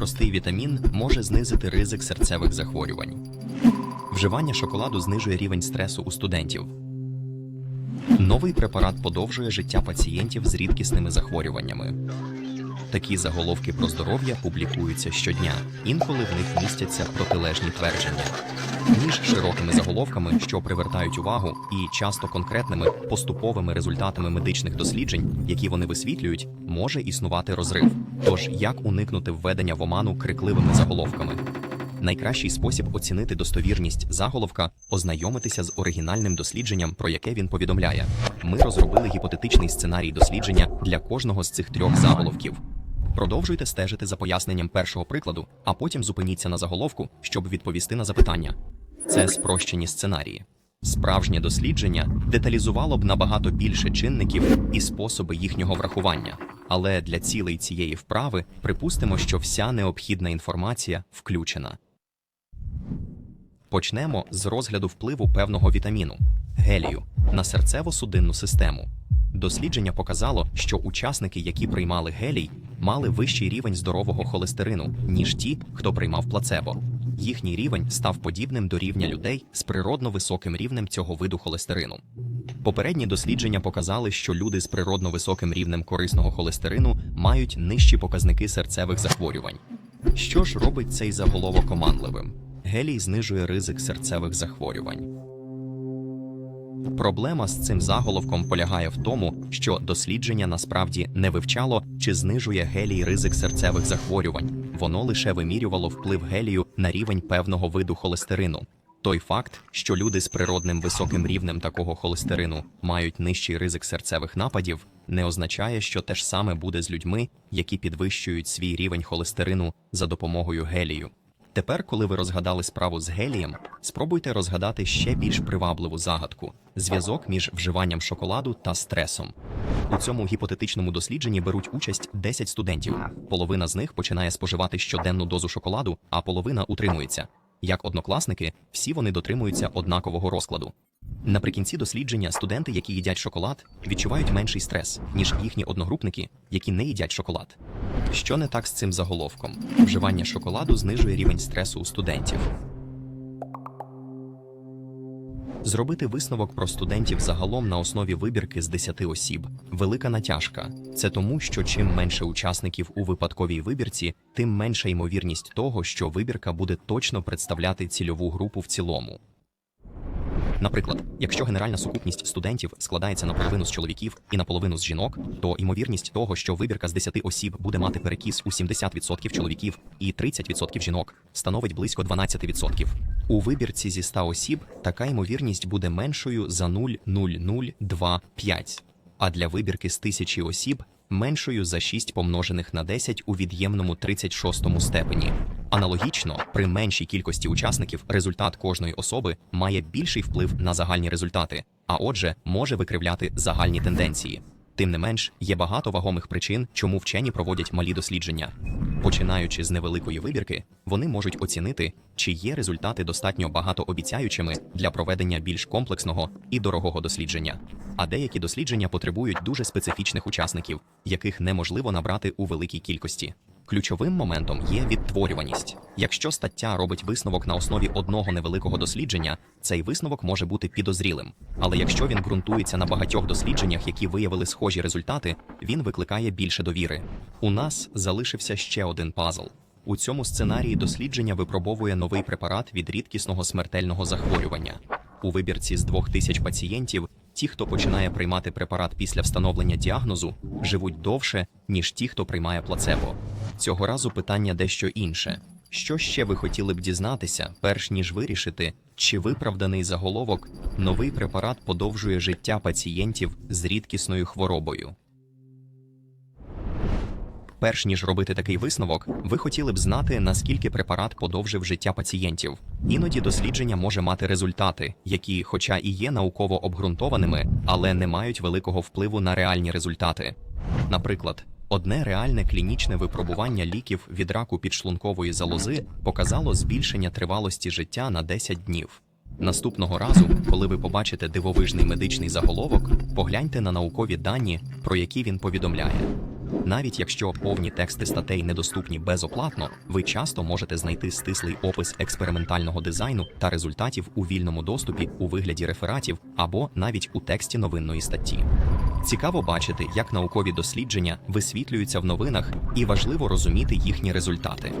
простий вітамін може знизити ризик серцевих захворювань. Вживання шоколаду знижує рівень стресу у студентів. Новий препарат подовжує життя пацієнтів з рідкісними захворюваннями. Такі заголовки про здоров'я публікуються щодня. Інколи в них містяться протилежні твердження. Між широкими заголовками, що привертають увагу, і часто конкретними поступовими результатами медичних досліджень, які вони висвітлюють, може існувати розрив. Тож як уникнути введення в оману крикливими заголовками? Найкращий спосіб оцінити достовірність заголовка ознайомитися з оригінальним дослідженням, про яке він повідомляє. Ми розробили гіпотетичний сценарій дослідження для кожного з цих трьох заголовків. Продовжуйте стежити за поясненням першого прикладу, а потім зупиніться на заголовку, щоб відповісти на запитання. Це спрощені сценарії. Справжнє дослідження деталізувало б набагато більше чинників і способи їхнього врахування. Але для цілей цієї вправи припустимо, що вся необхідна інформація включена. Почнемо з розгляду впливу певного вітаміну гелію на серцево-судинну систему. Дослідження показало, що учасники, які приймали гелій, мали вищий рівень здорового холестерину, ніж ті, хто приймав плацебо. Їхній рівень став подібним до рівня людей з природно високим рівнем цього виду холестерину. Попередні дослідження показали, що люди з природно високим рівнем корисного холестерину мають нижчі показники серцевих захворювань. Що ж робить цей заголовок оманливим? Гелій знижує ризик серцевих захворювань. Проблема з цим заголовком полягає в тому, що дослідження насправді не вивчало, чи знижує гелій ризик серцевих захворювань. Воно лише вимірювало вплив гелію на рівень певного виду холестерину. Той факт, що люди з природним високим рівнем такого холестерину мають нижчий ризик серцевих нападів, не означає, що те ж саме буде з людьми, які підвищують свій рівень холестерину за допомогою гелію. Тепер, коли ви розгадали справу з гелієм, спробуйте розгадати ще більш привабливу загадку зв'язок між вживанням шоколаду та стресом. У цьому гіпотетичному дослідженні беруть участь 10 студентів. Половина з них починає споживати щоденну дозу шоколаду, а половина утримується. Як однокласники, всі вони дотримуються однакового розкладу. Наприкінці дослідження студенти, які їдять шоколад, відчувають менший стрес, ніж їхні одногрупники, які не їдять шоколад. Що не так з цим заголовком? Вживання шоколаду знижує рівень стресу у студентів. Зробити висновок про студентів загалом на основі вибірки з 10 осіб велика натяжка. Це тому, що чим менше учасників у випадковій вибірці, тим менша ймовірність того, що вибірка буде точно представляти цільову групу в цілому. Наприклад, якщо генеральна сукупність студентів складається наполовину з чоловіків і наполовину з жінок, то ймовірність того, що вибірка з 10 осіб буде мати перекіс у 70% чоловіків і 30% жінок, становить близько 12%. У вибірці зі 100 осіб така ймовірність буде меншою за 0,0025, а для вибірки з 1000 осіб меншою за 6 помножених на 10 у від'ємному 36 степені. Аналогічно, при меншій кількості учасників результат кожної особи має більший вплив на загальні результати, а отже, може викривляти загальні тенденції. Тим не менш, є багато вагомих причин, чому вчені проводять малі дослідження. Починаючи з невеликої вибірки, вони можуть оцінити, чи є результати достатньо багатообіцяючими для проведення більш комплексного і дорогого дослідження. А деякі дослідження потребують дуже специфічних учасників, яких неможливо набрати у великій кількості. Ключовим моментом є відтворюваність. Якщо стаття робить висновок на основі одного невеликого дослідження, цей висновок може бути підозрілим. Але якщо він ґрунтується на багатьох дослідженнях, які виявили схожі результати, він викликає більше довіри. У нас залишився ще один пазл. У цьому сценарії дослідження випробовує новий препарат від рідкісного смертельного захворювання. У вибірці з двох тисяч пацієнтів ті, хто починає приймати препарат після встановлення діагнозу, живуть довше, ніж ті, хто приймає плацебо. Цього разу питання дещо інше. Що ще ви хотіли б дізнатися, перш ніж вирішити, чи виправданий заголовок новий препарат подовжує життя пацієнтів з рідкісною хворобою? Перш ніж робити такий висновок, ви хотіли б знати, наскільки препарат подовжив життя пацієнтів. Іноді дослідження може мати результати, які, хоча і є науково обґрунтованими, але не мають великого впливу на реальні результати. Наприклад, одне реальне клінічне випробування ліків від раку підшлункової залози показало збільшення тривалості життя на 10 днів. Наступного разу, коли ви побачите дивовижний медичний заголовок, погляньте на наукові дані, про які він повідомляє. Навіть якщо повні тексти статей недоступні безоплатно, ви часто можете знайти стислий опис експериментального дизайну та результатів у вільному доступі у вигляді рефератів або навіть у тексті новинної статті. Цікаво бачити, як наукові дослідження висвітлюються в новинах, і важливо розуміти їхні результати.